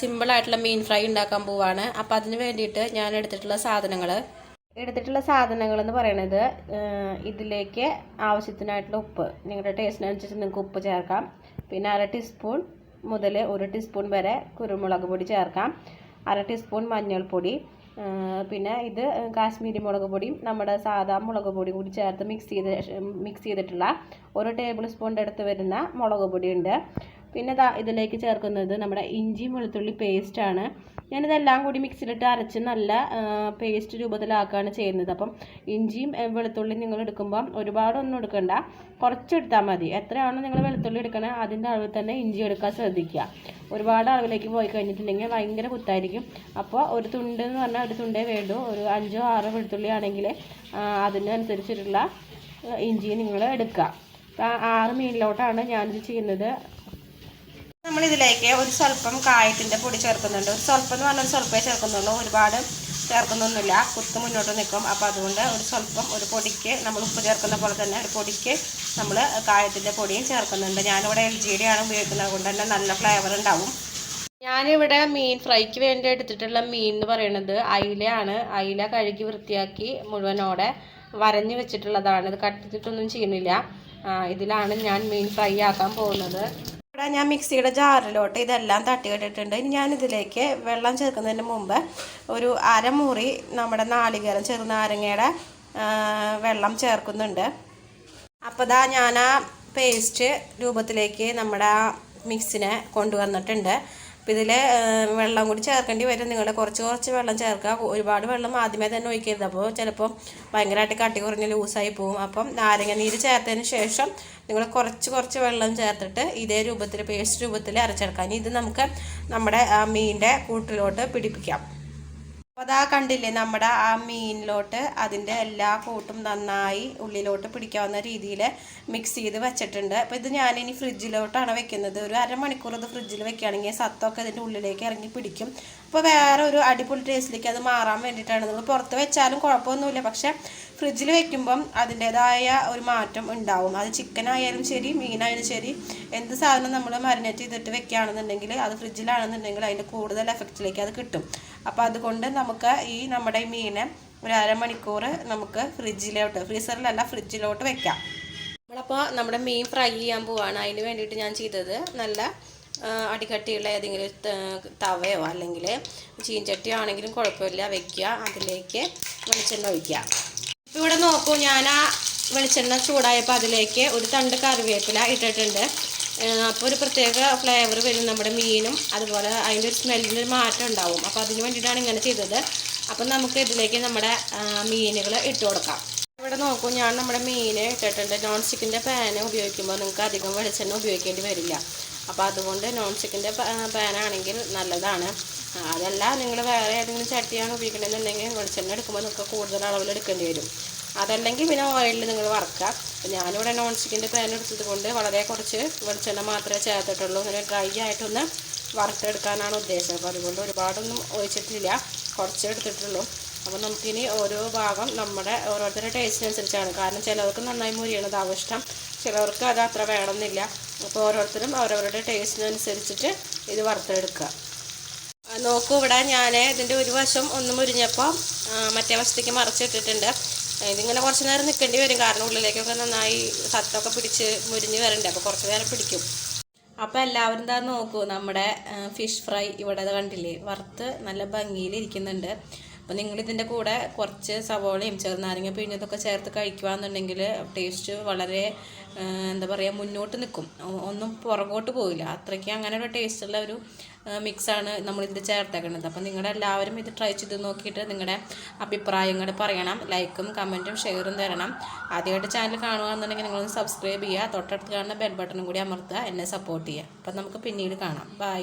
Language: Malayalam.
സിമ്പിളായിട്ടുള്ള മീൻ ഫ്രൈ ഉണ്ടാക്കാൻ പോവാണ്. അപ്പോൾ അതിന് വേണ്ടിയിട്ട് ഞാൻ എടുത്തിട്ടുള്ള സാധനങ്ങൾ എടുത്തിട്ടുള്ള സാധനങ്ങൾ എന്ന് പറയണത് ഇതിലേക്ക് ആവശ്യത്തിനായിട്ടുള്ള ഉപ്പ്. നിങ്ങളുടെ ടേസ്റ്റിനനുസരിച്ച് നിങ്ങൾക്ക് ഉപ്പ് ചേർക്കാം. പിന്നെ അര ടീസ്പൂൺ മുതൽ ഒരു ടീസ്പൂൺ വരെ കുരുമുളക് പൊടി ചേർക്കാം. അര ടീസ്പൂൺ മഞ്ഞൾപ്പൊടി. പിന്നെ ഇത് കാശ്മീരി മുളക് പൊടിയും നമ്മുടെ സാധാ മുളക് പൊടി കൂടി ചേർത്ത് മിക്സ് ചെയ്ത് മിക്സ് ചെയ്തിട്ടുള്ള ഒരു ടേബിൾ സ്പൂണിന്റെ അടുത്ത് വരുന്ന മുളക് പൊടിയുണ്ട്. പിന്നെ ഇതിലേക്ക് ചേർക്കുന്നത് നമ്മുടെ ഇഞ്ചി വെളുത്തുള്ളി പേസ്റ്റാണ് ഞാനിതെല്ലാം കൂടി മിക്സിയിലിട്ട് അരച്ച് നല്ല പേസ്റ്റ് രൂപത്തിലാക്കുകയാണ് ചെയ്യുന്നത്. അപ്പം ഇഞ്ചിയും വെളുത്തുള്ളിയും നിങ്ങൾ എടുക്കുമ്പം ഒരുപാടൊന്നും എടുക്കണ്ട. കുറച്ചെടുത്താൽ മതി. എത്രയാണോ നിങ്ങൾ വെളുത്തുള്ളി എടുക്കണേ അതിന്റെ അളവിൽ തന്നെ ഇഞ്ചി എടുക്കാൻ ശ്രദ്ധിക്കുക. ഒരുപാട് അളവിലേക്ക് പോയി കഴിഞ്ഞിട്ടുണ്ടെങ്കിൽ ഭയങ്കര കുത്തായിരിക്കും. അപ്പോൾ ഒരു തുണ്ട് എന്ന് പറഞ്ഞാൽ ഒരു തുണ്ടേ വേണ്ടൂ. ഒരു അഞ്ചോ ആറോ വെളുത്തുള്ളി ആണെങ്കിൽ അതിനനുസരിച്ചിട്ടുള്ള ഇഞ്ചി നിങ്ങൾ എടുക്കുക. ആറ് മീനിലോട്ടാണ് ഞാനിത് ചെയ്യുന്നത്. നമ്മൾ ഇതിലേക്ക് ഒരു സ്വല്പം കായത്തിന്റെ പൊടി ചേർക്കുന്നുണ്ട്. ഒരു സ്വല്പം എന്ന് പറഞ്ഞാൽ ഒരു സ്വല്പമേ ചേർക്കുന്നുള്ളൂ. ഒരുപാട് ചേർക്കുന്നൊന്നുമില്ല. കുത്ത് മുന്നോട്ട് നിൽക്കും. അപ്പോൾ അതുകൊണ്ട് ഒരു സ്വല്പം ഒരു പൊടിക്ക് നമ്മൾ ഉപ്പ് ചേർക്കുന്ന പോലെ തന്നെ ഒരു പൊടിക്ക് നമ്മൾ കായത്തിന്റെ പൊടിയും ചേർക്കുന്നുണ്ട്. ഞാനിവിടെ എൽ ജി ഡിയാണ് ഉപയോഗിക്കുന്നത്. കൊണ്ട് തന്നെ നല്ല ഫ്ലേവർ ഉണ്ടാവും. ഞാനിവിടെ മീൻ ഫ്രൈക്ക് വേണ്ടി എടുത്തിട്ടുള്ള മീൻ എന്ന് പറയുന്നത് അയിലയാണ്. അയില കഴുകി വൃത്തിയാക്കി മുഴുവനോടെ വരഞ്ഞ് വെച്ചിട്ടുള്ളതാണ്. ഇത് കട്ടിച്ചിട്ടൊന്നും ചെയ്യുന്നില്ല. ഇതിലാണ് ഞാൻ മീൻ ഫ്രൈ ആക്കാൻ പോകുന്നത്. ഇവിടെ ഞാൻ മിക്സിയുടെ ജാറിലോട്ട് ഇതെല്ലാം തട്ടിയിട്ടിട്ടുണ്ട്. ഇനി ഞാനിതിലേക്ക് വെള്ളം ചേർക്കുന്നതിന് മുമ്പ് ഒരു അരമുറി നമ്മുടെ നാളികേരം ചെറുനാരങ്ങയുടെ വെള്ളം ചേർക്കുന്നുണ്ട്. അപ്പോൾ ദാ ഞാൻ ആ പേസ്റ്റ് രൂപത്തിലേക്ക് നമ്മുടെ മിക്സിനെ കൊണ്ടുവന്നിട്ടുണ്ട്. അപ്പോൾ ഇതിൽ വെള്ളം കൂടി ചേർക്കേണ്ടി വരും. നിങ്ങൾ കുറച്ച് കുറച്ച് വെള്ളം ചേർക്കുക. ഒരുപാട് വെള്ളം ആദ്യമേ തന്നെ ഒഴിക്കരുത്. അപ്പോൾ ചിലപ്പോൾ ഭയങ്കരമായിട്ട് കട്ടി കുറഞ്ഞ് ലൂസായി പോകും അപ്പം നാരങ്ങ നീര് ചേർത്തതിന് ശേഷം നിങ്ങൾ കുറച്ച് കുറച്ച് വെള്ളം ചേർത്തിട്ട് ഇതേ രൂപത്തിൽ പേസ്റ്റ് രൂപത്തിൽ അരച്ചെടുക്കാം ഇനി ഇത് നമുക്ക് നമ്മുടെ മീനിന്റെ കൂട്ടിലോട്ട് പിടിപ്പിക്കാം. അപ്പോൾ അതാ കണ്ടില്ലേ നമ്മുടെ ആ മീനിലോട്ട് അതിന്റെ എല്ലാ കൂട്ടും നന്നായി ഉള്ളിലോട്ട് പിടിക്കാവുന്ന രീതിയിൽ മിക്സ് ചെയ്ത് വെച്ചിട്ടുണ്ട്. അപ്പോൾ ഇത് ഞാനിനി ഫ്രിഡ്ജിലോട്ടാണ് വെക്കുന്നത്. ഒരു അരമണിക്കൂർ ഇത് ഫ്രിഡ്ജിൽ വെക്കുകയാണെങ്കിൽ സത്തൊക്കെ ഇതിന്റെ ഉള്ളിലേക്ക് ഇറങ്ങി പിടിക്കും. അപ്പോൾ വേറെ ഒരു അടിപൊളി ടേസ്റ്റിലേക്ക് അത് മാറാൻ വേണ്ടിയിട്ടാണ്. നിങ്ങൾ പുറത്ത് വെച്ചാലും കുഴപ്പമൊന്നുമില്ല. പക്ഷേ ഫ്രിഡ്ജിൽ വെക്കുമ്പം അതിന്റേതായ ഒരു മാറ്റം ഉണ്ടാവും. അത് ചിക്കൻ ആയാലും ശരി മീനായാലും ശരി എന്ത് സാധനം നമ്മൾ മരിനേറ്റ് ചെയ്തിട്ട് വെക്കുകയാണെന്നുണ്ടെങ്കിൽ അത് ഫ്രിഡ്ജിലാണെന്നുണ്ടെങ്കിൽ അതിന്റെ കൂടുതൽ എഫക്റ്റിലേക്ക് അത് കിട്ടും. അപ്പോൾ അതുകൊണ്ട് നമുക്ക് ഈ നമ്മുടെ ഈ മീനെ ഒരു അരമണിക്കൂർ നമുക്ക് ഫ്രിഡ്ജിലോട്ട് ഫ്രീസറിലല്ല ഫ്രിഡ്ജിലോട്ട് വെക്കാം. നമ്മളപ്പോൾ നമ്മുടെ മീൻ ഫ്രൈ ചെയ്യാൻ പോവാണ്. അതിന് വേണ്ടിയിട്ട് ഞാൻ ചെയ്തത് നല്ല അടിക്കട്ടിയുള്ള ഏതെങ്കിലും തവയോ അല്ലെങ്കിൽ ചീൻചട്ടിയോ ആണെങ്കിലും കുഴപ്പമില്ല. വെക്കുക. അതിലേക്ക് വെളിച്ചെണ്ണ ഒഴിക്കുക. ഇവിടെ നോക്കൂ ഞാൻ ആ വെളിച്ചെണ്ണ ചൂടായപ്പോൾ അതിലേക്ക് ഒരു തണ്ട് കറിവേപ്പില ഇട്ടിട്ടുണ്ട്. അപ്പോൾ ഒരു പ്രത്യേക ഫ്ലേവർ വരും നമ്മുടെ മീനും അതുപോലെ അതിന്റെ ഒരു സ്മെല്ലിന് ഒരു മാറ്റം ഉണ്ടാവും. അപ്പോൾ അതിന് വേണ്ടിയിട്ടാണ് ഇങ്ങനെ ചെയ്തത്. അപ്പം നമുക്ക് ഇതിലേക്ക് നമ്മുടെ മീനുകൾ ഇട്ട് കൊടുക്കാം. ഇവിടെ നോക്കൂ ഞാൻ നമ്മുടെ മീൻ ഇട്ടിട്ടുണ്ട്. നോൺ സ്റ്റിക്കിന്റെ പാന് ഉപയോഗിക്കുമ്പോൾ നിങ്ങൾക്ക് അധികം വെളിച്ചെണ്ണ ഉപയോഗിക്കേണ്ടി വരില്ല. അപ്പോൾ അതുകൊണ്ട് നോൺ സ്റ്റിക്കിന്റെ പാനാണെങ്കിൽ നല്ലതാണ്. അതല്ല നിങ്ങൾ വേറെ ഏതെങ്കിലും ചട്ടിയാണ് ഉപയോഗിക്കണമെന്നുണ്ടെങ്കിൽ വെളിച്ചെണ്ണ എടുക്കുമ്പോൾ നിങ്ങൾക്ക് കൂടുതൽ അളവിൽ എടുക്കേണ്ടി വരും. അതല്ലെങ്കിൽ പിന്നെ ഓയിലിൽ നിങ്ങൾ വറക്കുക. ഞാനിവിടെ നോൺ സ്റ്റിക്കിന്റെ പാൻ എടുത്തത് കൊണ്ട് വളരെ കുറച്ച് വെളിച്ചെണ്ണ മാത്രമേ ചേർത്തിട്ടുള്ളൂ. ഇങ്ങനെ ഡ്രൈ ആയിട്ടൊന്ന് വറുത്തെടുക്കാനാണ് ഉദ്ദേശം. അപ്പോൾ അതുകൊണ്ട് ഒരുപാടൊന്നും ഒഴിച്ചിട്ടില്ല. കുറച്ച് എടുത്തിട്ടുള്ളൂ. അപ്പോൾ നമുക്കിനി ഓരോ ഭാഗം നമ്മുടെ ഓരോരുത്തരുടെ ടേസ്റ്റിനനുസരിച്ചാണ് കാരണം ചിലവർക്ക് നന്നായി മുരിയണതാവും ഇഷ്ടം. ചിലവർക്ക് അത് അത്ര വേണമെന്നില്ല. അപ്പോൾ ഓരോരുത്തരും അവരവരുടെ ടേസ്റ്റിനനുസരിച്ചിട്ട് ഇത് വറുത്തെടുക്കുക. നോക്കൂ ഇവിടെ ഞാൻ ഇതിന്റെ ഒരു വശം ഒന്ന് മുരിഞ്ഞപ്പോൾ മറ്റേ വശത്തേക്ക് മറച്ചിട്ടിട്ടുണ്ട്. ഇതിങ്ങനെ കുറച്ച് നേരം നിൽക്കേണ്ടി വരും. കാരണം ഉള്ളിലേക്കൊക്കെ നന്നായി സത്തൊക്കെ പിടിച്ച് മുരിഞ്ഞ് വരണ്ടേ. അപ്പോൾ കുറച്ച് നേരം പിടിക്കും. അപ്പോൾ എല്ലാവരും എന്താ നോക്കൂ നമ്മുടെ ഫിഷ് ഫ്രൈ ഇവിടെ കണ്ടില്ലേ? വറുത്ത് നല്ല ഭംഗിയിൽ ഇരിക്കുന്നുണ്ട്. അപ്പോൾ നിങ്ങൾ ഇതിന്റെ കൂടെ കുറച്ച് സവോളയും ചെറുനാരങ്ങ പിഴിഞ്ഞതൊക്കെ ചേർത്ത് കഴിക്കുകയാണെന്നുണ്ടെങ്കിൽ ടേസ്റ്റ് വളരെ എന്താ പറയുക മുന്നോട്ട് നിൽക്കും. ഒന്നും പുറകോട്ട് പോവില്ല. അത്രയ്ക്ക് അങ്ങനെ ഒരു ടേസ്റ്റുള്ള ഒരു മിക്സാണ് നമ്മളിത് ചേർത്തേക്കുന്നത് അപ്പോൾ നിങ്ങളെല്ലാവരും ഇത് ട്രൈ ചെയ്ത് നോക്കിയിട്ട് നിങ്ങളുടെ അഭിപ്രായങ്ങൾ പറയണം. ലൈക്കും കമന്റും ഷെയറും തരണം. ആദ്യമായിട്ട് ചാനൽ കാണുകയാണെന്നുണ്ടെങ്കിൽ നിങ്ങളൊന്ന് സബ്സ്ക്രൈബ് ചെയ്യുക. തൊട്ടടുത്ത് കാണുന്ന ബെൽ ബട്ടണും കൂടി അമർത്തുക. എന്നെ സപ്പോർട്ട് ചെയ്യുക. അപ്പം നമുക്ക് പിന്നീട് കാണാം. ബൈ